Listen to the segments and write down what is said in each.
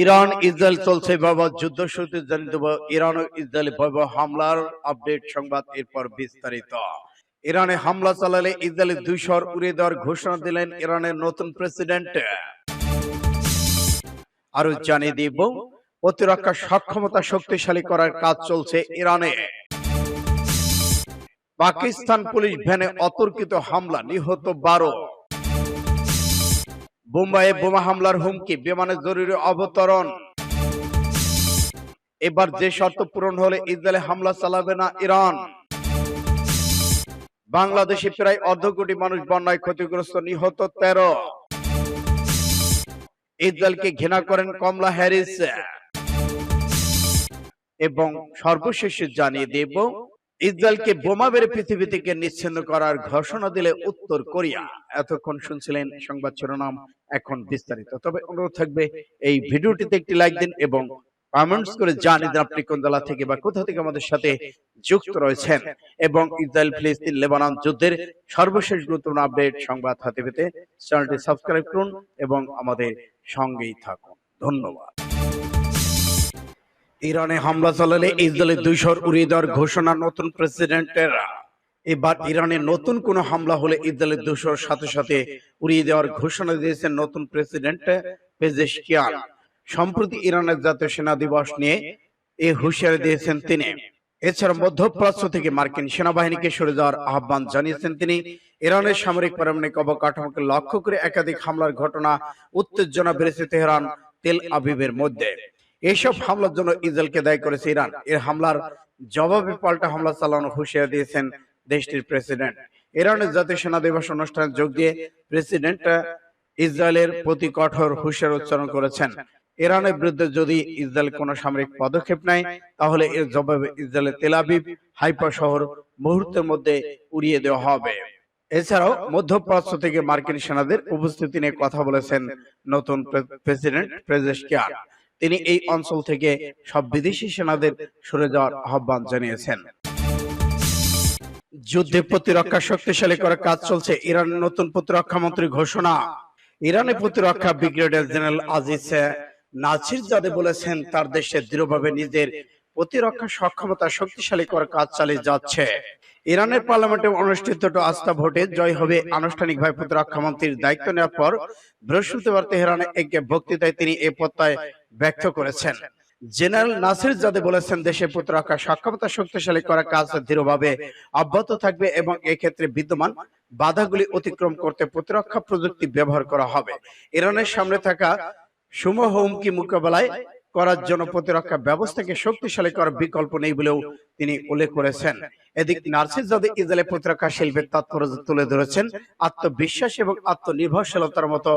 Iran, Israel চলছে বাবা যুদ্ধ শুরুতে জানিয়ে দেব ইরান ও ইসরায়েল ভয়াবহ হামলার আপডেট সংবাদ এরপর বিস্তারিত। ইরানে হামলা চালালে ইসরায়েলের দুই শহর উড়িয়ে দেওয়ার ঘোষণা দিলেন ইরানের নতুন প্রেসিডেন্ট। আরও জানিয়ে দিব, প্রতিরক্ষা সক্ষমতা শক্তিশালী করার কাজ চলছে ইরানে। পাকিস্তান পুলিশ ভ্যানে অতর্কিত হামলা, নিহত বারো। বোম্বাইয়ে বোমা হামলার হুমকি বিমানে জরুরি অবতরণ। এবার যে শর্ত পূরণ হলে ইসরায়েলে হামলা চালাবে না ইরান। বাংলাদেশে প্রায় অর্ধ কোটি মানুষ বন্যায় ক্ষতিগ্রস্ত, নিহত তেরো। ইসরায়েলকে ঘৃণা করেন কমলা হ্যারিস। এবং সর্বশেষ জানিয়ে দেব ইসরায়েলকে বোমা বেড়ে পৃথিবী থেকে নিচ্ছিন্ন করার ঘোষণা দিলে উত্তর কোরিয়া। এতক্ষণ শুনছিলেন সংবাদ শিরোনাম এখন বিস্তারিত। তবে অনুরোধ থাকবে এই ভিডিওটিতে একটি লাইক দিন এবং কমেন্টস করে জানিয়ে দিন আপনি কোন জেলা থেকে বা কোথা থেকে আমাদের সাথে যুক্ত রয়েছেন এবং ইসরায়েল ফিলিস্তিন লেবানন যুদ্ধের সর্বশেষ গুরুত্বপূর্ণ আপডেট সংবাদ হাতে পেতে চ্যানেলটি সাবস্ক্রাইব করুন এবং আমাদের সঙ্গেই থাকুন। ধন্যবাদ। ইরানে হামলা চালালে ইসরায়েলের দুই শহর উড়িয়ে দেওয়ার ঘোষণা নতুন প্রেসিডেন্টের। এবার ইরানে নতুন কোন হামলা হলে ইসরায়েলের দুশোর সাথে সাথে উড়িয়ে দেওয়ার ঘোষণা দিয়েছেন নতুন প্রেসিডেন্ট পেজেশকিয়ান। সম্প্রতি ইরানের জাতীয় সেনা দিবস নিয়ে এ হুঁশিয়ারি দিয়েছেন তিনি। এছাড়া মধ্যপ্রাচ্য থেকে মার্কিন সেনাবাহিনীকে সরে যাওয়ার আহ্বান জানিয়েছেন তিনি। ইরানের সামরিক পারমাণবিক অবকাঠামোকে লক্ষ্য করে একাধিক হামলার ঘটনা উত্তেজনা বেড়েছে তেহরান তেল আবিবের মধ্যে। এইসব হামলার জন্য ইসরায়েলকে দায়ী করেছে ইরান। এর হামলার জবাবে পাল্টা হামলা চালানোর হুঁশিয়ারি দিয়েছেন দেশটির প্রেসিডেন্ট। ইরানের জাতীয় সেনা দিবস অনুষ্ঠানে যোগ দিয়ে প্রেসিডেন্ট ইসরায়েলের প্রতি কঠোর হুঁশিয়ার উচ্চারণ করেছেন। ইরানের বিরুদ্ধে যদি ইসরায়েল কোনো সামরিক পদক্ষেপ নেয়, তাহলে এর জবাবে ইসরায়েলের তেলাবিব হাইপা শহর মুহূর্তের মধ্যে উড়িয়ে দেওয়া হবে। এছাড়াও মধ্যপ্রাচ্য থেকে মার্কিন সেনাদের উপস্থিতি নিয়ে কথা বলেছেন নতুন প্রেসিডেন্ট প্রেজেশকিয়ান তিনি এই অঞ্চল থেকে সব বিদেশি সেনাদের সরে যাওয়ার আহ্বান জানিয়েছেন। যুদ্ধে প্রতিরক্ষা শক্তিশালী করার কাজ চলছে ইরানের নতুন প্রতিরক্ষা মন্ত্রী ঘোষণা। ইরানের প্রতিরক্ষা brigadier general Aziz Nasirzadeh বলেছেন তার দেশে দৃঢ়ভাবে নিজের প্রতিরক্ষা সক্ষমতা শক্তিশালী করার কাজ চালিয়ে যাচ্ছে। ইরানের পার্লামেন্টে অনুষ্ঠিত আস্থা ভোটে জয় হবে আনুষ্ঠানিকভাবে প্রতিরক্ষা মন্ত্রীর দায়িত্ব নেওয়ার পর বৃহস্পতিবার তেহরানে এক বক্তৃতায় তিনি এ প্রত্যয় ব্যক্ত করেছেন। জেনারেল নাসির জাদে বলেছেন দেশে প্রতিরক্ষা সক্ষমতা, শক্তিশালী করার কাজ দৃঢ়ভাবে অব্যাহত থাকবে এবং এক্ষেত্রে বিদ্যমান বাধাগুলি অতিক্রম করতে প্রতিরক্ষা প্রযুক্তি ব্যবহার করা হবে। ইরানের সামনে থাকা সমূহ হুমকি মোকাবেলায় করার জন্য প্রতিরক্ষা ব্যবস্থাকে শক্তিশালী করার বিকল্প নেই বলেও তিনি উল্লেখ করেছেন। এদিক নার্সিস জাদে ইসরায়েলের প্রতিরক্ষা শিল্পের তাৎপর্য তুলে ধরেছেন, আত্মবিশ্বাস এবং আত্মনির্ভরশীলতার মতো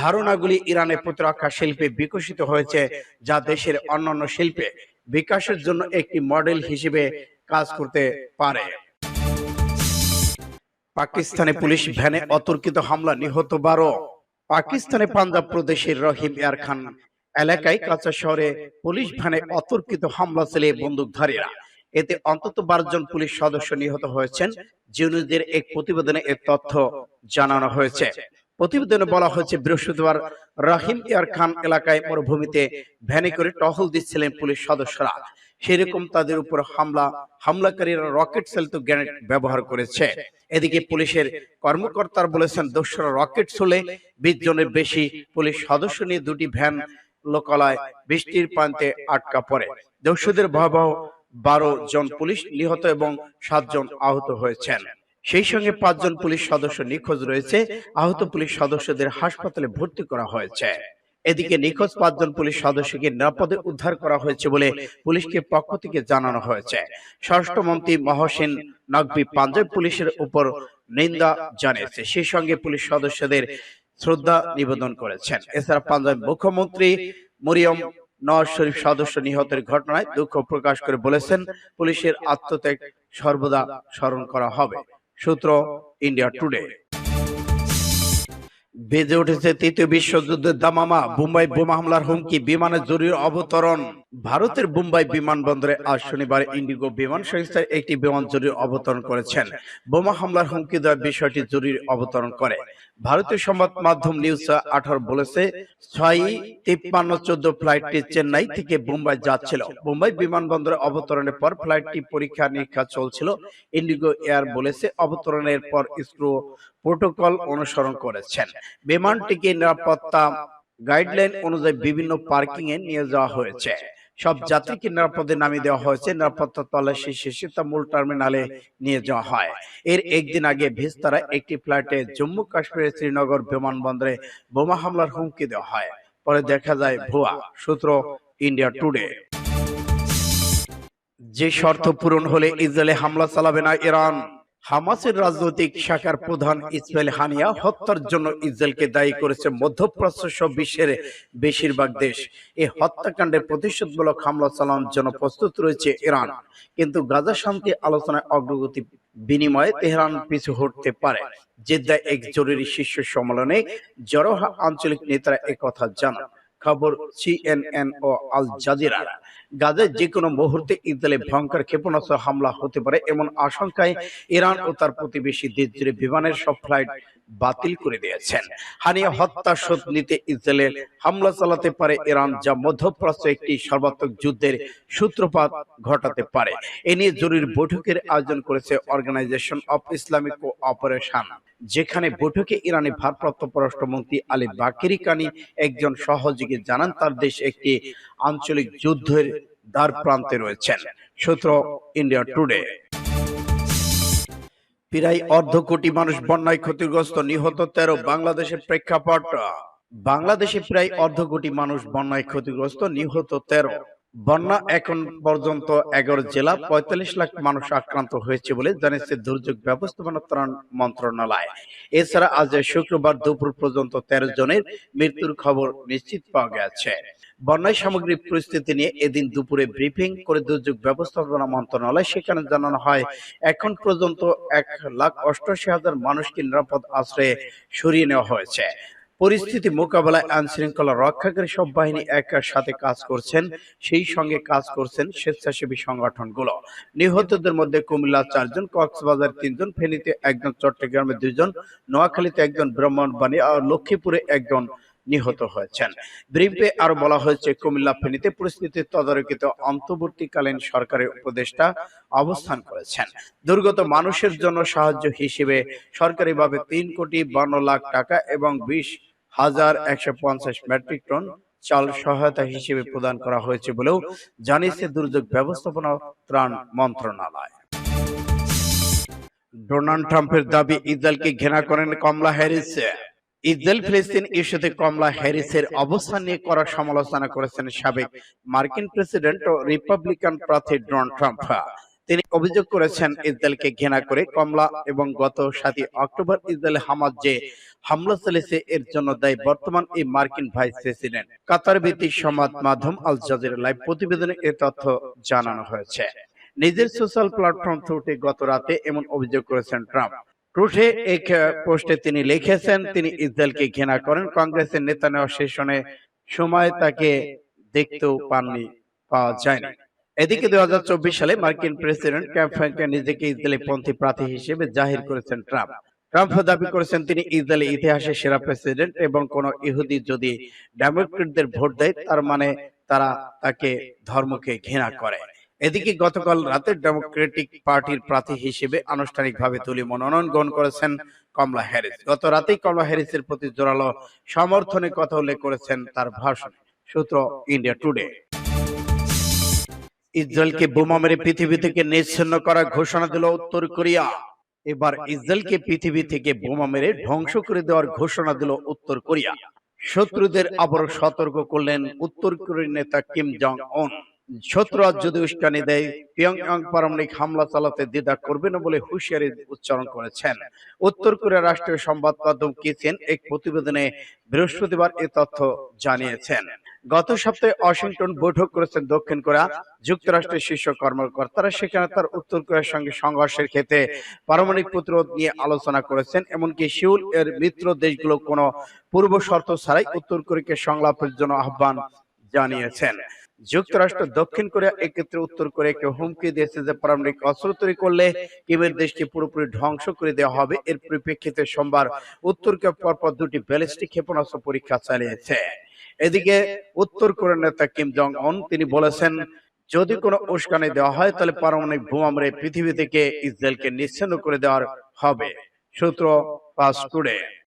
ধারণাগুলি ইরানের প্রতিরক্ষা শিল্পে বিকশিত হয়েছে, যা দেশের অন্যান্য শিল্পে বিকাশের জন্য একটি মডেল হিসেবে কাজ করতে পারে। পাকিস্তানে পুলিশ ভ্যানে অতর্কিত হামলা নিহত বারো। পাকিস্তানে পাঞ্জাব প্রদেশের রহিম এয়ার খান এলাকায় কাঁচা শহরে পুলিশ ভ্যানে অতর্কিত হামলা চালিয়ে বন্দুকধারীরা। এতে অন্তত বারো জন পুলিশ সদস্য নিহত হয়েছেন। জিউনিজের এক প্রতিবেদনে এর তথ্য জানানো হয়েছে। প্রতিবেদনে বলা হয়েছে বৃহস্পতিবার রাহিম ইয়ার খান এলাকায় মরুভূমিতে ভ্যানে করে টহল দিচ্ছিলেন পুলিশ সদস্যরা। সেরকম তাদের উপর হামলা হামলাকারীরা রকেট সেলতো গ্রেনেড ব্যবহার করেছে। এদিকে পুলিশের কর্মকর্তারা বলেছেন দোসরা রকেট ছুলে বিশ জনের বেশি পুলিশ সদস্য নিয়ে দুটি ভ্যান লোকালয় বৃষ্টির প্রান্তে আটকা পড়ে। দস্যুদের ভয়াবহ বারো জন পুলিশ নিহত এবং সাতজন আহত হয়েছেন। সেই সঙ্গে পাঁচজন পুলিশ সদস্য নিখোঁজ রয়েছে। আহত পুলিশ সদস্যদের হাসপাতালে ভর্তি করা হয়েছে। এদিকে নিখোঁজ পাঁচজন পুলিশ সদস্যকে নিরাপদে উদ্ধার করা হয়েছে বলে পুলিশকে পক্ষ থেকে জানানো হয়েছে। স্বরাষ্ট্রমন্ত্রী মহসিন নকবি পাঞ্জাব পুলিশের উপর নিন্দা জানিয়েছে। সেই সঙ্গে পুলিশ সদস্যদের শ্রদ্ধা নিবেদন করেছেন। এছাড়া পাঞ্জাব মুখ্যমন্ত্রী মরিয়ম নওয়াজ শরীফ সদস্য নিহতের ঘটনায় দুঃখ প্রকাশ করে বলেছেন পুলিশের আত্মত্যাগ সর্বদা স্মরণ করা হবে। সূত্র ইন্ডিয়া টুডে। বেজে উঠেছে তৃতীয় বিশ্বযুদ্ধের দামামা মুম্বাই বোমা হামলার হুমকি বিমানের জরুরি অবতরণ। ভারতের মুম্বাই বিমানবন্দরে আজ শনিবার ইন্ডিগো বিমান সংস্থার একটি বিমান জরুরি অবতরণ করেছেন। বোমা হামলার হুমকি দেওয়ার বিষয়টি জরুরি অবতরণ করে। ভারতীয় সংবাদ মাধ্যম নিউজ আঠারো বলেছে ছয় তিপ্পান্ন চোদ্দ ফ্লাইটটি চেন্নাই থেকে মুম্বাই যাচ্ছিল। মুম্বাই বিমানবন্দরে অবতরণের পর ফ্লাইটটি পরীক্ষা নিরীক্ষা চলছিল। ইন্ডিগো এয়ার বলেছে অবতরণের পর ইসরো প্রোটোকল অনুসরণ করেছেন। বিমানটিকে নিরাপত্তা গাইডলাইন অনুযায়ী বিভিন্ন পার্কিং এ নিয়ে যাওয়া হয়েছে। সব যাত্রীকে নিরাপদে নামিয়ে দেওয়া হয়েছে। নিরাপত্তা তল্লাশি শেষে তা মূল টার্মিনালে নিয়ে যাওয়া হয়। এর একদিন আগে ভিস্তারা একটি ফ্লাইটে জম্মু কাশ্মীরের শ্রীনগর বিমানবন্দরে বোমা হামলার হুমকি দেওয়া হয়। পরে দেখা যায় ভুয়া সূত্র ইন্ডিয়া টুডে যে শর্ত পূরণ হলে ইসরায়েলে হামলা চালাবে না ইরান। হামাসের রাজনৈতিক শাখার প্রধান ইসমাইল হানিয়া হত্যার জন্য ইসরায়েলকে দায়ী করেছে মধ্যপ্রাচ্য সহ বিশ্বের বেশিরভাগ দেশ। এই হত্যাকাণ্ডের প্রতিশোধমূলক হামলা চালানোর জন্য প্রস্তুত রয়েছে ইরান। কিন্তু গাজা শান্তি আলোচনায় অগ্রগতি বিনিময়ে তেহরান পিছু হটতে পারে। জেদ্দায় এক জরুরি শীর্ষ সম্মেলনে জরোহা আঞ্চলিক নেতারা একথা জানান। খবর সিএনএন ও আল জাজিরা গাজায় যে কোনো মুহূর্তে ইসরায়েলে ভয়ঙ্কর ক্ষেপণাস্ত্র হামলা হতে পারে এমন আশঙ্কায় ইরান ও তার প্রতিবেশী দেশ জুড়ে বিমানের সব ফ্লাইট বাতিল করে দিয়েছেন। হানিয়া হত্যা শোধ নিতে ইসরায়েলের হামলা চালাতে পারে ইরান যা মধ্যপ্রাচ্য একটি সর্বাত্মক যুদ্ধের সূত্রপাত ঘটাতে পারে। এ নিয়ে জরুরি বৈঠকের আয়োজন করেছে অর্গানাইজেশন অফ ইসলামিক অপারেশন যেখানে বৈঠকে ইরানের ভারপ্রাপ্ত পররাষ্ট্রমন্ত্রী আলী বাকেরি কানি একজন সহযোগী জানান তার দেশ একটি আঞ্চলিক যুদ্ধের দ্বার প্রান্তে রয়েছেন। সূত্র ইন্ডিয়া টুডে প্রায় অর্ধ কোটি মানুষ বন্যায় ক্ষতিগ্রস্ত, নিহত তেরো বাংলাদেশের প্রেক্ষাপট। বাংলাদেশে প্রায় অর্ধ কোটি মানুষ বন্যায় ক্ষতিগ্রস্ত, নিহত তেরো। বন্যা এখন পর্যন্ত এগারো জেলা পঁয়তাল্লিশ লাখ মানুষ আক্রান্ত হয়েছে বলে জানিয়েছে দুর্যোগ ব্যবস্থাপনা ত্রাণ মন্ত্রণালয়। এছাড়া আজ শুক্রবার দুপুর পর্যন্ত তেরো জনের মৃত্যুর খবর নিশ্চিত পাওয়া গেছে। বন্যায় সামগ্রিক পরিস্থিতি নিয়ে এদিন দুপুরে ব্রিফিং করে দুর্যোগ ব্যবস্থাপনা মন্ত্রণালয় সেখানে জানানো হয়, এখন পর্যন্ত এক লাখ অষ্টআশি হাজার মানুষকে নিরাপদ আশ্রয়ে সরিয়ে নেওয়া হয়েছে। পরিস্থিতি মোকাবেলায় আইন শৃঙ্খলা রক্ষাকারী সব বাহিনী একার সাথে কাজ করছেন সেই সঙ্গে কাজ করছেন স্বেচ্ছাসেবী সংগঠনগুলো। নিহতদের মধ্যে কুমিল্লা চারজন কক্সবাজার তিনজন ফেনীতে একজন চট্টগ্রামে দুইজন নোয়াখালীতে একজন ব্রাহ্মণবাণী আর লক্ষ্মীপুরে একজন নিহত হয়েছেন। ব্রিফে আরও বলা হয়েছে কুমিল্লা ফেনীতে পরিস্থিতি তদারকিত অন্তর্বর্তীকালীন সরকারের উপদেষ্টা অবস্থান করেছেন। দুর্গত মানুষের জন্য সাহায্য হিসেবে সরকারিভাবে তিন কোটি বান্ন লাখ টাকা এবং বিশ হাজার একশো পঞ্চাশ মেট্রিক টন চাল সহায়তা হিসেবে প্রদান করা হয়েছে বলেও জানিয়েছে দুর্যোগ ব্যবস্থাপনা ত্রাণ মন্ত্রণালয়। ডোনাল্ড ট্রাম্পের দাবি, ইসরায়েলকে ঘৃণা করেন কমলা হ্যারিস। ইসরায়েল ফিলিস্তিন ইস্যুতে কমলা হ্যারিসের অবস্থান নিয়ে করা সমালোচনা করেছেন সাবেক মার্কিন প্রেসিডেন্ট ও রিপাবলিকান প্রার্থী ডোনাল্ড ট্রাম্প। তিনি অভিযোগ করেছেন, ইসরায়েলকে ঘৃণা করে কমলা এবং গত সাতই অক্টোবর ইসরায়েল হামাজ যে হামলা চালিয়েছে, এর জন্য দায়ী বর্তমান এই মার্কিন ভাইস প্রেসিডেন্ট। কাতার ভিত্তিক সংবাদ মাধ্যম আল জাজিরা লাইভ প্রতিবেদনে এ তথ্য জানানো হয়েছে। নিজের সোশ্যাল প্ল্যাটফর্ম থ্রুতে গত রাতে এমন অভিযোগ করেছেন ট্রাম্প। ট্রুথে এক পোস্টে তিনি লিখেছেন, তিনি ইসরায়েলকে ঘৃণা করেন, কংগ্রেসের নেতা নেওয়া সেশনে সময় তাকে দেখতেও পাননি, পাওয়া যায়নি। এদিকে দুই সালে মার্কিন প্রেসিডেন্ট ক্যাম্পেনকে নিজেকে ইসরায়েলি পন্থী প্রার্থী হিসেবে জাহির করেছেন ট্রাম্প। ট্রাম্প দাবি করেছেন, তিনি ইসরায়েলি ইতিহাসের সেরা প্রেসিডেন্ট এবং কোন ইহুদি যদি ডেমোক্রেটদের ভোট দেয়, তার মানে তারা তাকে ধর্মকে ঘৃণা করে। এদিকে গতকাল রাতে ডেমোক্রেটিক পার্টির প্রার্থী হিসেবে আনুষ্ঠানিকভাবে তুলি মনোনয়ন গ্রহণ করেছেন কমলা হ্যারিস। গত রাতেই কমলা হ্যারিসের প্রতি জোরালো সমর্থনের কথা উল্লেখ করেছেন তার ভাষণে। সূত্র ইন্ডিয়া টুডে। ইসরায়েলকে বোমা মেরে পৃথিবী থেকে নিচ্ছিন্ন করার ঘোষণা দিল উত্তর কোরিয়া। এবার ইসরায়েলকে পৃথিবী থেকে বোমা মেরে ধ্বংস করে দেওয়ার ঘোষণা দিল উত্তর কোরিয়া। শত্রুদের আবার সতর্ক করলেন উত্তর কোরিয়ার নেতা কিম জং উন। শত্রু আজ যদি উস্কানি দেয় পিয়ংইয়ং পারমাণবিক হামলা চালাতে দ্বিধা করবে না বলে হুঁশিয়ারি উচ্চারণ করেছেন। উত্তর কোরিয়ার রাষ্ট্রীয় সংবাদ মাধ্যম কিচেন এক প্রতিবেদনে বৃহস্পতিবার এ তথ্য জানিয়েছেন। গত সপ্তাহে ওয়াশিংটন বৈঠক করেছেন দক্ষিণ কোরিয়া। যুক্তরাষ্ট্রের শীর্ষ কর্মকর্তারা সেখানে তার উত্তর কোরিয়ার সঙ্গে সংঘর্ষের ক্ষেত্রে পারমাণবিক প্রতিরোধ নিয়ে আলোচনা করেছেন, এমনকি সিউল এর মিত্র দেশগুলো কোনো পূর্ব শর্ত ছাড়াই উত্তর কোরিয়াকে সংলাপের জন্য আহ্বান জানিয়েছেন। যুক্তরাষ্ট্র দক্ষিণ কোরিয়া এক্ষেত্রে উত্তর কোরিয়াকে হুমকি দিয়েছে যে পারমাণবিক অস্ত্র তৈরি করলে কিমের দেশকে পুরোপুরি ধ্বংস করে দেওয়া হবে। এর পরিপ্রেক্ষিতে সোমবার উত্তর কোরিয়া পরপর দুটি ব্যালিস্টিক ক্ষেপণাস্ত্র পরীক্ষা চালিয়েছে। এদিকে উত্তর কোরিয়ার নেতা কিম জং অন তিনি বলেছেন, যদি কোনো উস্কানি দেওয়া হয়, তাহলে পারমাণবিক বোমামরে পৃথিবী থেকে ইসরায়েলকে নিশ্চিন্ন করে দেওয়ার হবে। সূত্র পাস টুডে।